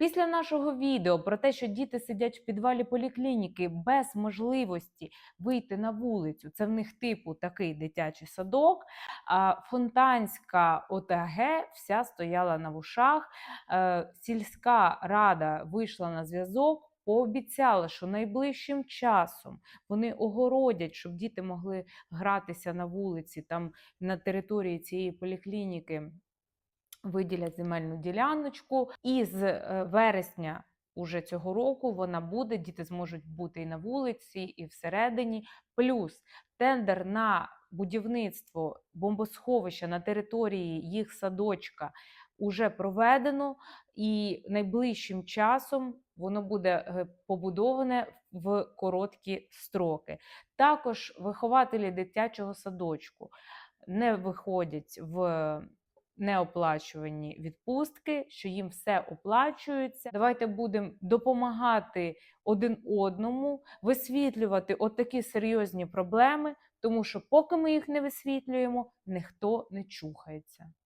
Після нашого відео про те, що діти сидять в підвалі поліклініки без можливості вийти на вулицю, це в них типу такий дитячий садок. Фонтанська ОТГ вся стояла на вушах. Е, Сільська рада вийшла на зв'язок. Пообіцяла, що найближчим часом вони огородять, щоб діти могли гратися на вулиці, там на території цієї поліклініки виділять земельну діляночку. І з е, вересня уже цього року вона буде, діти зможуть бути і на вулиці, і всередині. Плюс тендер на будівництво бомбосховища на території їх садочка уже проведено, і найближчим часом воно буде е, побудоване в короткі строки. Також вихователі дитячого садочку не виходять в неоплачувані відпустки, що їм все оплачується. Давайте будемо допомагати один одному, висвітлювати отакі серйозні проблеми, тому що поки ми їх не висвітлюємо, ніхто не чухається.